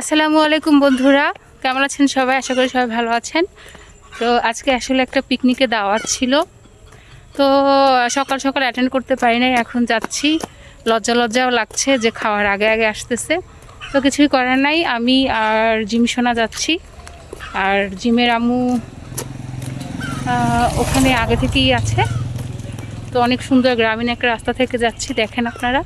আসসালামু আলাইকুম বন্ধুরা কেমন আছেন সবাই? আশা করি সবাই ভালো আছেন। তো আজকে আসলে একটা পিকনিকে দাওয়াত ছিল। তো সকাল সকাল অ্যাটেন্ড করতে পারি নাই এখন যাচ্ছি। লজ্জা লজ্জাও লাগছে যে খাওয়ার আগে আগে আসতেছে। তো কিছুই করার নাই আমি আর জিম সোনা যাচ্ছি। আর জিমের আহ, ওখানে আগে থেকেই আছে। তো অনেক সুন্দর গ্রামীণ একটা রাস্তা থেকে যাচ্ছি দেখেন আপনারা।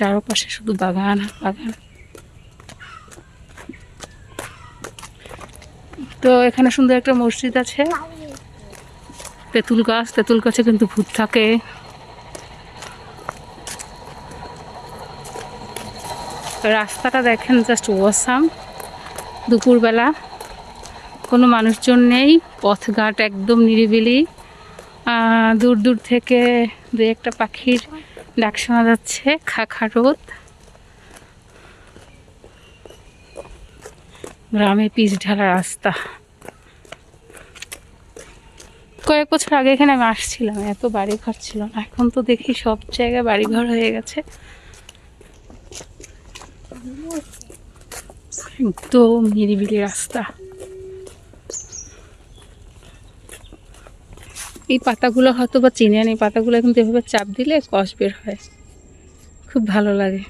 চারপাশে শুধু বাগান আর বাগান। তো এখানে সুন্দর একটা মসজিদ আছে। তেঁতুল গাছ, তেঁতুল গাছে কিন্তু ভূত থাকে। রাস্তাটা দেখেন জাস্ট ওয়াসাম দুপুরবেলা। কোনো মানুষজন নেই, পথঘাট একদম নিরিবিলি। দূর দূর থেকে দু একটা পাখির ডাক শোনা যাচ্ছে খাখা রোদ। গ্রামে পিচ ঢালা রাস্তা। কয়েক বছর আগে এখানে আমি আসছিলাম, এত বাড়ি ঘর ছিল না। এখন তো দেখি সব জায়গায় বাড়ি ঘর হয়ে গেছে। একদম নিরিবিলি রাস্তা। এই পাতাগুলো হয়তো বা চিনেন এই পাতাগুলো কিন্তু এভাবে চাপ দিলে কষ বের হয়। খুব ভালো লাগে।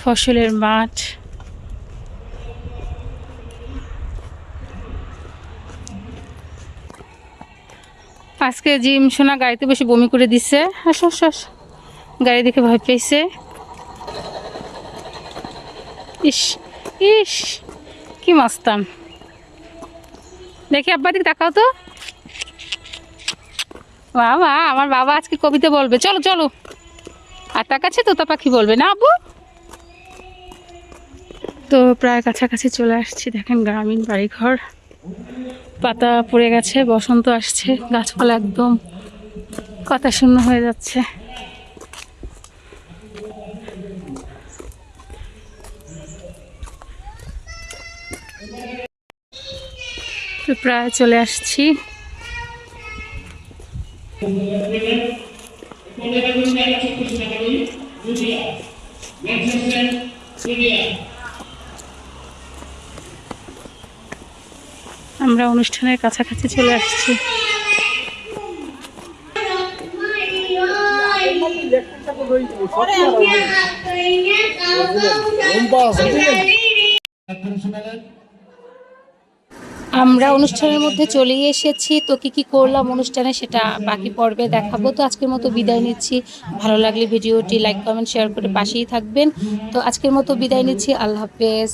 ফসলের মাঠ। আজকে জিম সোনা গাড়িতে বেশি বমি করে দিছে। আসো আসো। গাড়ি দেখে ভয় পেয়েছে। ইস ইস, কি মাস্তান। দেখি আব্বা দিকে তাকাও তো। বাবা, আমার বাবা আজকে কবিতা বলবে। চলো চলো। আর তার কাছে তোতা পাখি বলবে। না, আব্বু? তো প্রায় কাছাকাছি চলে আসছি। দেখেন গ্রামীণ বাড়িঘর। পাতা পড়ে গেছে, বসন্ত আসছে, গাছপালা একদম কথা শূন্য হয়ে যাচ্ছে। তো প্রায় চলে আসছি। আমরা অনুষ্ঠানের কাছাকাছি চলে আসছি। আমরা অনুষ্ঠানের মধ্যে চলেই এসেছি। তো কি কি করলাম অনুষ্ঠানে সেটা বাকি পর্বে দেখাবো। তো আজকের মতো বিদায় নিচ্ছি। ভালো লাগলে ভিডিওটি লাইক, কমেন্ট, শেয়ার করে পাশেই থাকবেন। তো আজকের মতো বিদায় নিচ্ছি। আল্লাহ হাফেজ।